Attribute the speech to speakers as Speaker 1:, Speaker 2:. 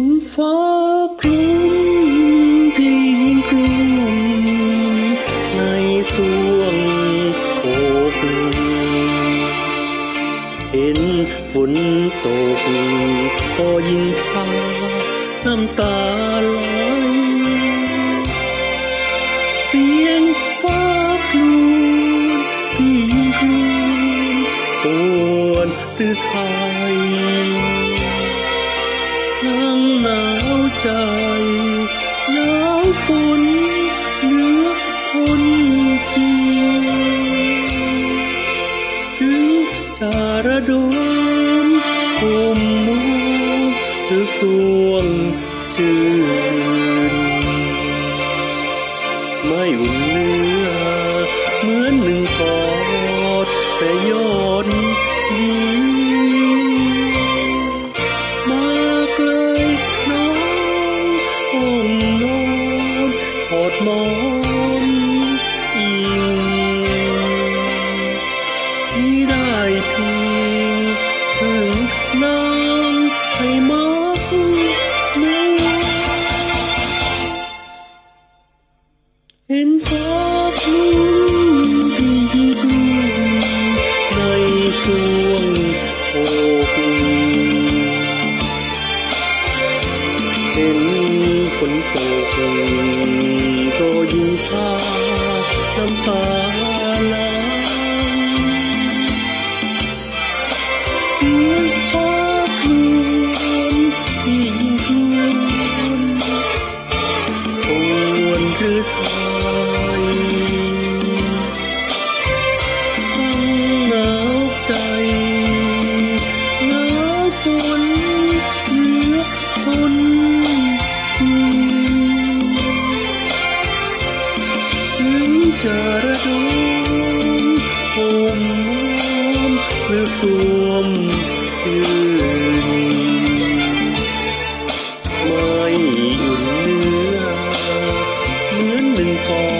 Speaker 1: ห็นฟ้าคลุมพี่ยิ่งกลุ้มในสวงโอกเห็นฝนตกก็ยิ่งพาน้ำตาไหลเสียงฟ้าคลุมพี่ยิ่งกลุ้มปวนหรือทย ทั้งหนาวใจหนาวฝนเหลือทนจริงถึงจะระดมคมมอหรือสวงชื่นไม่อุ่นเนื้อเหมือนหนึ่งกอดแต่ยอดยิ้ม ถอดหมอนอิงนี่ได้เพียงถึงน้ำให้มาเมื่อเห็นฟ้าคลุมที่ยิ่งกว้างในช่วงอกเห็นฝนตก ก็ยิ่งพาน้ำตา จระดมผมน้อมหรือสวมยืนไม่อุ่นเนื้อเหมือนหนึ่งกอ